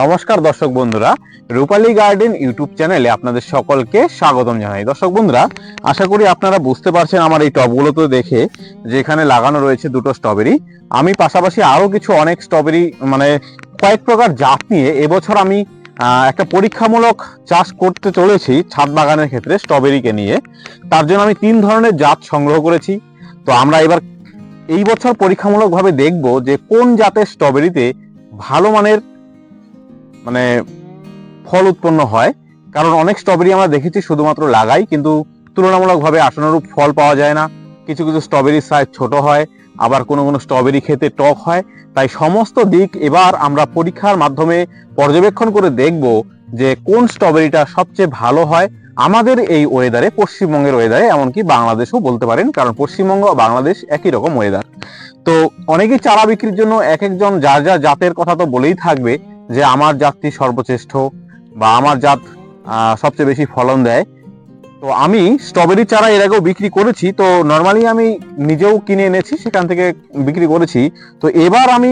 নমস্কার দর্শক বন্ধুরা, রূপালী গার্ডেন ইউটিউব চ্যানেলে আপনাদের সকলকে স্বাগতম জানাই। দর্শক বন্ধুরা, আশা করি আপনারা বুঝতে পারছেন আমার এই টবগুলোতে দেখে যে এখানে লাগানো রয়েছে দুটো স্ট্রবেরি। আমি পাশাপাশি আরও কিছু অনেক স্ট্রবেরি মানে কয়েক প্রকার জাত নিয়ে এবছর আমি একটা পরীক্ষামূলক চাষ করতে চলেছি ছাদ বাগানের ক্ষেত্রে স্ট্রবেরিকে নিয়ে। তার জন্য আমি তিন ধরনের জাত সংগ্রহ করেছি। তো আমরা এবার এই বছর পরীক্ষামূলকভাবে দেখব যে কোন জাতের স্ট্রবেরিতে ভালো মানের মানে ফল উৎপন্ন হয়। কারণ অনেক স্ট্রবেরি আমরা দেখেছি শুধুমাত্র লাগাই, কিন্তু তুলনামূলকভাবে আশানুরূপ ফল পাওয়া যায় না। কিছু কিছু স্ট্রবেরির সাইজ ছোট হয়, আবার কোনো কোনো স্ট্রবেরি খেতে টক হয়। তাই সমস্ত দিক এবার আমরা পরীক্ষার মাধ্যমে পর্যবেক্ষণ করে দেখব যে কোন স্ট্রবেরিটা সবচেয়ে ভালো হয়। আমাদের এই ওয়েদারে পশ্চিমবঙ্গের ওয়েদারে এমনকি বাংলাদেশও বলতে পারেন, কারণ পশ্চিমবঙ্গ বাংলাদেশ একই রকম ওয়েদার তো অনেকেই চারা বিক্রির জন্য এক একজন যার যা জাতের কথা তো বলেই থাকবে যে আমার জাতটি সর্বশ্রেষ্ঠ বা আমার জাত সবচেয়ে বেশি ফলন দেয়। তো আমি স্ট্রবেরি চারা এর আগেও বিক্রি করেছি, তো নর্মালি আমি নিজেও কিনে এনেছি, সেখান থেকে বিক্রি করেছি। তো এবার আমি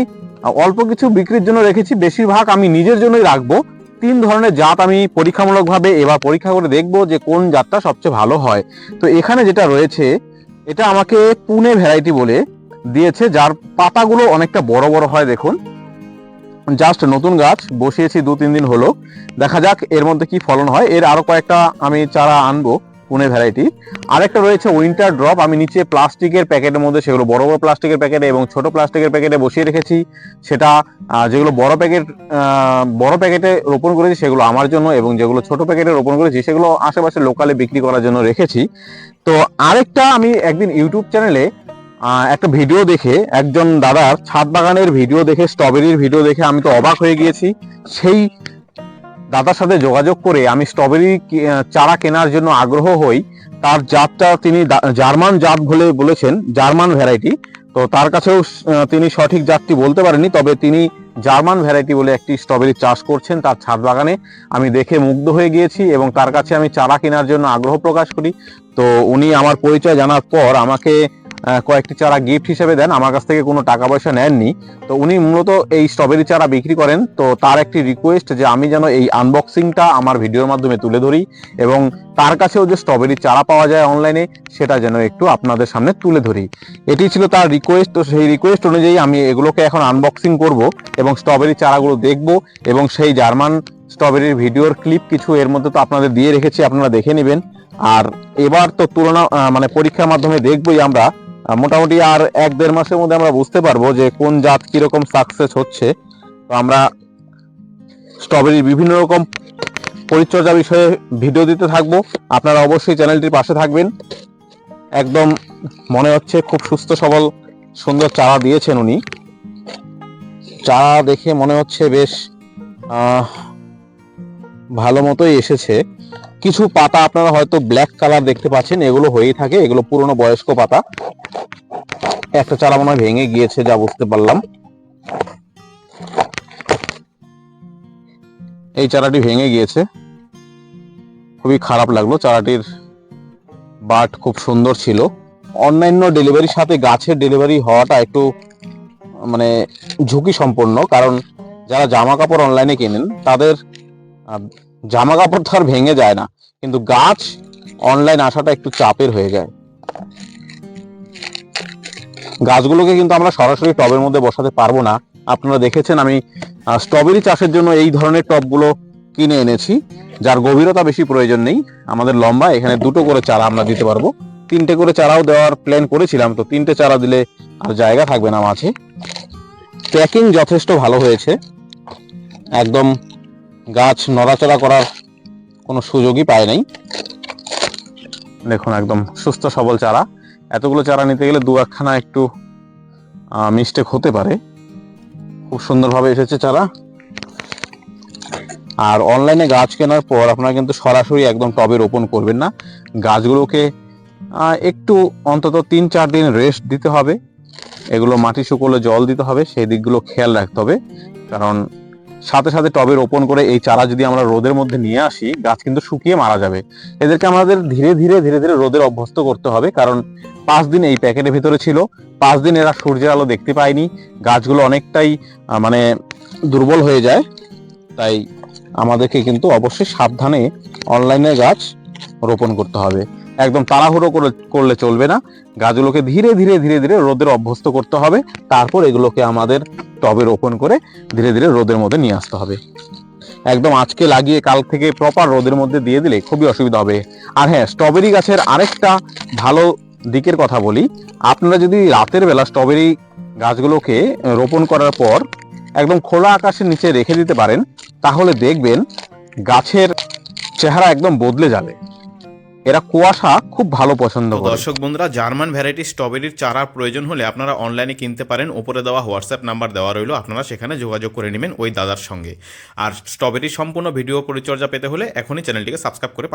অল্প কিছু বিক্রির জন্য রেখেছি, বেশিরভাগ আমি নিজের জন্যই রাখব। তিন ধরনের জাত আমি পরীক্ষামূলকভাবে এবার পরীক্ষা করে দেখব যে কোন জাতটা সবচেয়ে ভালো হয়। তো এখানে যেটা রয়েছে, এটা আমাকে পুনে ভ্যারাইটি বলে দিয়েছে, যার পাতাগুলো অনেকটা বড় বড় হয় দেখুন। জাস্ট নতুন গাছ, বসিয়েছি দু তিন দিন হলো। দেখা যাক এর মধ্যে কি ফলন হয়। এর আরও কয়েকটা আমি চারা আনব, পুনে ভ্যারাইটি আরেকটা রয়েছে উইন্টার ড্রপ আমি নিচে প্লাস্টিকের প্যাকেটের মধ্যে, সেগুলো বড় বড় প্লাস্টিকের প্যাকেটে এবং ছোট প্লাস্টিকের প্যাকেটে বসিয়ে রেখেছি। সেটা যেগুলো বড় প্যাকেট বড় প্যাকেটে রোপণ করেছি, সেগুলো আমার জন্য এবং যেগুলো ছোট প্যাকেটে রোপণ করেছি, সেগুলো আশেপাশে লোকালে বিক্রি করার জন্য রেখেছি। তো আরেকটা আমি একদিন ইউটিউব চ্যানেলে একটা ভিডিও দেখে একজন দাদার ছাদ বাগানের ভিডিও দেখে, স্ট্রবেরির ভিডিও দেখে আমি তো অবাক হয়ে গিয়েছি। সেই দাদার সাথে যোগাযোগ করে আমি স্ট্রবেরি চারা কেনার জন্য আগ্রহ হই। তার জাতটা তিনি জার্মান জাত বলে বলেছেন, জার্মান ভ্যারাইটি। তো তার কাছেও তিনি সঠিক জাতটি বলতে পারেনি তবে তিনি জার্মান ভ্যারাইটি বলে একটি স্ট্রবেরি চাষ করছেন তার ছাদ বাগানে। আমি দেখে মুগ্ধ হয়ে গিয়েছি এবং তার কাছে আমি চারা কেনার জন্য আগ্রহ প্রকাশ করি। তো উনি আমার পরিচয় জানার পর আমাকে কয়েকটি চারা গিফট হিসেবে দেন। আমার কাছ থেকে কোনো টাকা পয়সা নেননি। তো উনি মূলত এই স্ট্রবেরি চারা বিক্রি করেন। তো তার একটি রিকোয়েস্ট যে আমি যেন এই আনবক্সিংটা আমার ভিডিওর মাধ্যমে তুলে ধরি এবং তার কাছেও যে স্ট্রবেরি চারা পাওয়া যায় অনলাইনে সেটা যেন একটু আপনাদের সামনে তুলে ধরি। এটি ছিল তার রিকোয়েস্ট তো সেই রিকোয়েস্ট অনুযায়ী আমি এগুলোকে এখন আনবক্সিং করব এবং স্ট্রবেরি চারাগুলো দেখব এবং সেই জার্মান স্ট্রবেরির ভিডিওর ক্লিপ কিছু এর মধ্যে তো আপনাদের দিয়ে রেখেছি, আপনারা দেখে নেবেন। আর এবার তো তুলনা মানে পরীক্ষার মাধ্যমে দেখবই আমরা মোটামুটি আর এক দেড় মাসের মধ্যে আমরা বুঝতে পারব যে কোন জাত কীরকম সাকসেস হচ্ছে। তো আমরা স্ট্রবেরির বিভিন্ন রকম পরিচর্যা বিষয়ে ভিডিও দিতে থাকব। আপনারা অবশ্যই চ্যানেলটির পাশে থাকবেন। একদম মনে হচ্ছে খুব সুস্থ সবল সুন্দর চারা দিয়েছেন উনি। চারা দেখে মনে হচ্ছে বেশ ভালো মতোই এসেছে। কিছু পাতা আপনারা হয়তো ব্ল্যাক কালার দেখতে পাচ্ছেন, এগুলো হয়েই থাকে, এগুলো পুরনো বয়স্ক পাতা। একটা চারা মনে হয় ভেঙে গিয়েছে যা বুঝতে পারলাম। এই চারাটি ভেঙে গিয়েছে। খুবই খারাপ লাগল, চারাটির বাট খুব সুন্দর ছিল। অন্যান্য ডেলিভারির সাথে গাছের ডেলিভারি হওয়াটা একটু মানে ঝুঁকি সম্পন্ন কারণ যারা জামা কাপড় অনলাইনে কেনেন, তাদের জামা কাপড় তো আর ভেঙে যায় না, কিন্তু গাছ অনলাইন আসাটা একটু চাপের হয়ে যায়। গাছগুলোকে কিন্তু আমরা সরাসরি টবের মধ্যে বসাতে পারব না। আপনারা দেখেছেন আমি স্ট্রবেরি চাষের জন্য এই ধরনের টবগুলো কিনে এনেছি, যার গভীরতা বেশি প্রয়োজন নেই। আমাদের লম্বা, এখানে দুটো করে চারা আমরা দিতে পারব। তিনটে করে চারাও দেওয়ার প্ল্যান করেছিলাম, তো তিনটে চারা দিলে আর জায়গা থাকবে না মাঝে। প্যাকিং যথেষ্ট ভালো হয়েছে। একদম গাছ নড়াচড়া করার কোনো সুযোগই পায় নাই। দেখুন, একদম সুস্থ সবল চারা। এতগুলো চারা নিতে গেলে দু একখানা একটু মিস্টেক হতে পারে। খুব সুন্দরভাবে এসেছে চারা। আর অনলাইনে গাছ কেনার পর আপনারা কিন্তু সরাসরি একদম টবে রোপণ করবেন না। গাছগুলোকে একটু অন্তত তিন চার দিন রেস্ট দিতে হবে। এগুলো মাটি শুকোলে জল দিতে হবে, সেই দিকগুলো খেয়াল রাখতে হবে। কারণ সাথে সাথে টবে রোপণ করে এই চারা যদি আমরা রোদের মধ্যে নিয়ে আসি, গাছ কিন্তু শুকিয়ে মারা যাবে। এদেরকে আমাদের ধীরে ধীরে ধীরে ধীরে রোদের অভ্যস্ত করতে হবে, কারণ পাঁচ দিন এই প্যাকেটের ভিতরে ছিল। পাঁচ দিন এরা সূর্যের আলো দেখতে পায়নি। গাছগুলো অনেকটাই মানে দুর্বল হয়ে যায়। তাই আমাদেরকে কিন্তু অবশ্যই সাবধানে অনলাইনে গাছ রোপণ করতে হবে। একদম তাড়াহুড়ো করে করলে চলবে না। গাছগুলোকে ধীরে ধীরে ধীরে ধীরে রোদের অভ্যস্ত করতে হবে। তারপর এগুলোকে আমাদের টবে রোপণ করে ধীরে ধীরে রোদের মধ্যে নিয়ে আসতে হবে। একদম আজকে লাগিয়ে কাল থেকে প্রপার রোদের মধ্যে দিয়ে দিলে খুবই অসুবিধা হবে। আর হ্যাঁ স্ট্রবেরি গাছের আরেকটা ভালো দিকের কথা বলি। আপনারা যদি রাতের বেলা স্ট্রবেরি গাছগুলোকে রোপণ করার পর একদম খোলা আকাশের নিচে রেখে দিতে পারেন, তাহলে দেখবেন গাছের চেহারা একদম বদলে যাবে। এরা কুয়াশা খুব ভালো পছন্দ করে। দর্শক বন্ধুরা জার্মান ভ্যারাইটি স্ট্রবেরির চারা প্রয়োজন হলে আপনারা অনলাইনে কিনতে পারেন। উপরে দেওয়া হোয়াটসঅ্যাপ নাম্বার দেওয়া রইল আপনারা সেখানে যোগাযোগ করে নেবেন ওই দাদার সঙ্গে। আর স্ট্রবেরির সম্পূর্ণ ভিডিও পরিচর্যা পেতে হলে এখনই চ্যানেলটিকে সাবস্ক্রাইব করে